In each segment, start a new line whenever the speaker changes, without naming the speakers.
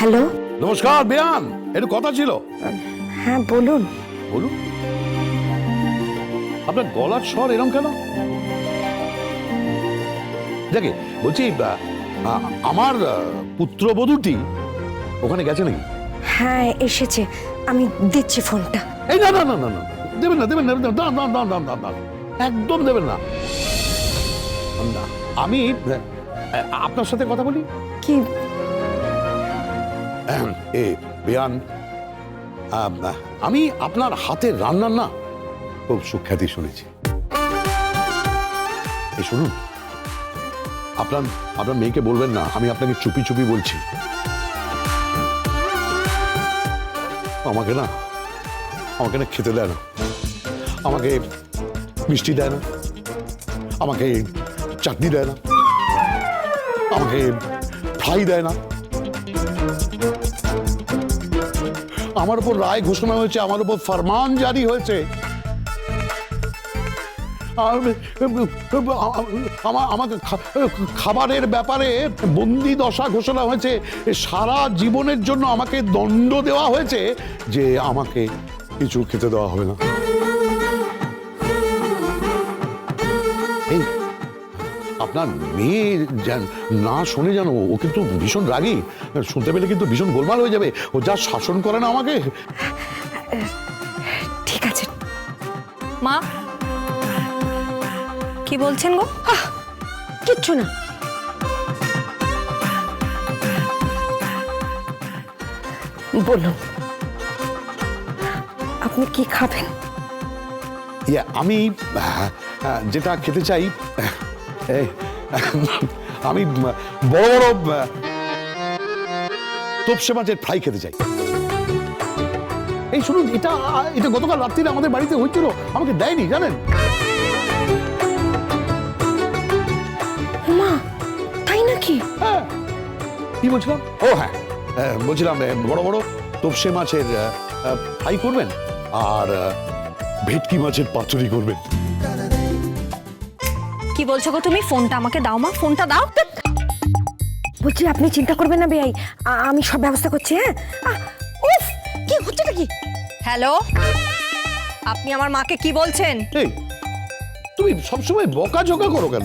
Hello
নমস্কার বেয়ান একটু কথা ছিল
হ্যাঁ বলুন
বলুন আপনার গলার স্বর এরম কেন দেখে বলছি আমার পুত্রবধূটি ওখানে গেছে নাকি
হ্যাঁ এসেছে আমি দিচ্ছি ফোনটা
এই না না না না না দেবেন না দেবেন না না না না না না একদম দেবেন না না, আমি আপনার সাথে কথা বলি
কি
এ, বেয়ান আমি আপনার হাতের রান্নার না, খুব সুখ্যাতি শুনেছি। এই শুনুন, আপনার আপনার মেয়েকে বলবেন না, আমি আপনাকে চুপি চুপি বলছি। আমাকে না আমাকে না খেতে দেয় না, আমাকে মিষ্টি দেয় না, আমাকে চাটনি দেয় না, আমাকে ফ্রাই দেয় না। আমার উপর রায় ঘোষণা হয়েছে, আমার উপর ফরমান জারি হয়েছে। আমাকে খাবারের ব্যাপারে বন্দি দশা ঘোষণা হয়েছে। সারা জীবনের জন্য আমাকে দণ্ড দেওয়া হয়েছে যে আমাকে কিছু খেতে দেওয়া হবে না। আপনার মেয়ে যেন না শোনে জানো ও কিন্তু ভীষণ রাগী। শুনতে পেলে কিন্তু ভীষণ গোলমাল হয়ে যাবে। ও যা শাসন করে না আমাকে।
ঠিক আছে।
মা কি বলছেন গো?
কিচ্ছু না। বলুন আপনি কি খাবেন?
ইয়ে, আমি যেটা খেতে চাই আমি বড় বড় তোপসে মাছের ফ্রাই খেতে চাই। এই শুনুন এটা এটা গতকাল রাত্রিরে আমাদের বাড়িতে হয়েছিল আমাকে দেয়নি জানেন?
মা তাই নাকি?
হ্যাঁ। কি বলছিলাম? ও হ্যাঁ আহ, বলছিলাম বড় বড় তোপসে মাছের ফ্রাই করবেন আর ভেটকি মাছের পাতুরি করবেন।
কি বলছো গো তুমি? ফোনটা আমাকে দাও মা ফোনটা দাও।
বলছি আপনি চিন্তা করবেন না বেআই। আ- আমি সব ব্যবস্থা করছি হ্যাঁ? আহ, উফ কি হচ্ছে নাকি
হ্যালো আপনি আমার মাকে কি বলছেন?
এই তুমি সবসময় বকাঝকা করো কেন?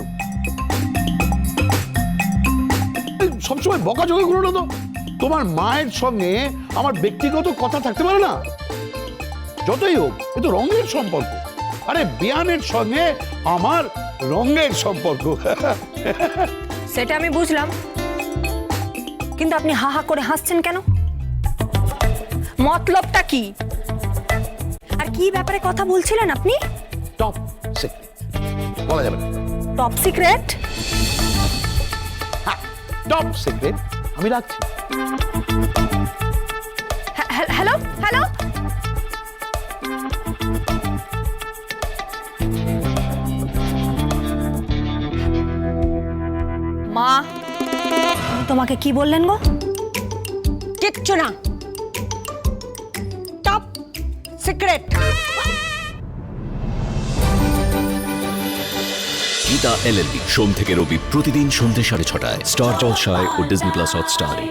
এই, সবসময় বকাঝকা করো না তো? তোমার মায়ের সঙ্গে আমার ব্যক্তিগত কথা থাকতে পারে না? যতই হোক এ তো রঙের সম্পর্ক। আরে বিয়ানের সঙ্গে আমার রঙের সম্পর্ক।
সেটা আমি বুঝলাম। কিন্তু আপনি হা হা করে হাসছেন কেন? মতলবটা কি? আর কি ব্যাপারে কথা বলছিলেন আপনি?
টপ সিক্রেট বলা যাবে
টপ সিক্রেট?
Top secret. আমি রাখছি।
মা। তোমাকে কি বললেন গো?
কিচ্ছু না। টপ সিক্রেট
গীতা এলএলবি সোম থেকে রবি প্রতিদিন সন্ধ্যে সাড়ে ছটায়। স্টার জলসায় ও ডিজনি প্লাস হটস্টারে।